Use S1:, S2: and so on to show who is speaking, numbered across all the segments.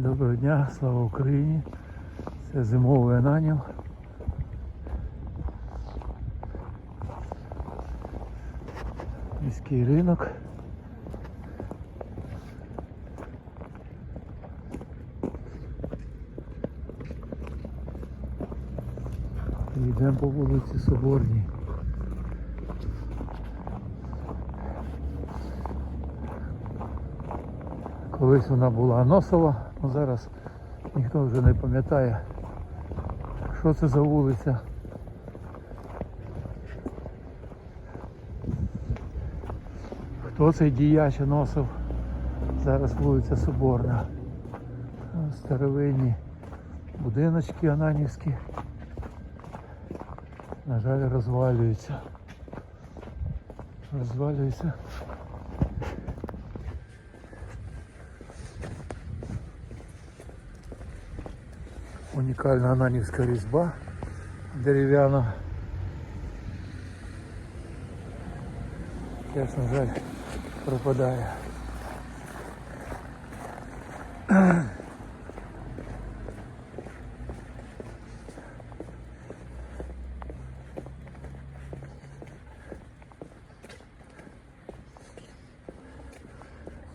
S1: Доброго дня, слава Україні. Це зимовий ананів. Міський ринок. Йдемо по вулиці Соборній. Колись вона була Носова, зараз ніхто вже не пам'ятає, що це за вулиця. Хто цей діяч носив? Зараз вулиця Соборна. Старовинні будиночки ананівські. На жаль, розвалюються. Розвалюються. Унікальна ананівська різьба дерев'яна. Теж, жаль, пропадає.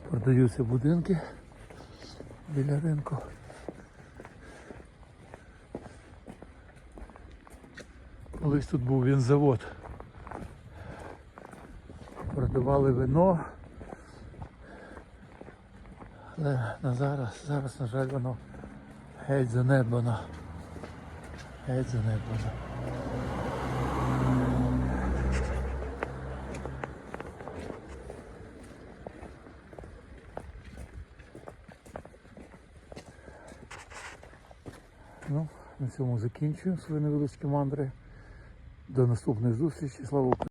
S1: Продаються будинки біля ринку. Колись тут був вінзавод. Продавали вино. Але на зараз, зараз, на жаль, воно геть занедбано. Геть занедбано. Ну, на цьому закінчую свої невеличкі мандри. До наступної зустрічі. Слава Україні!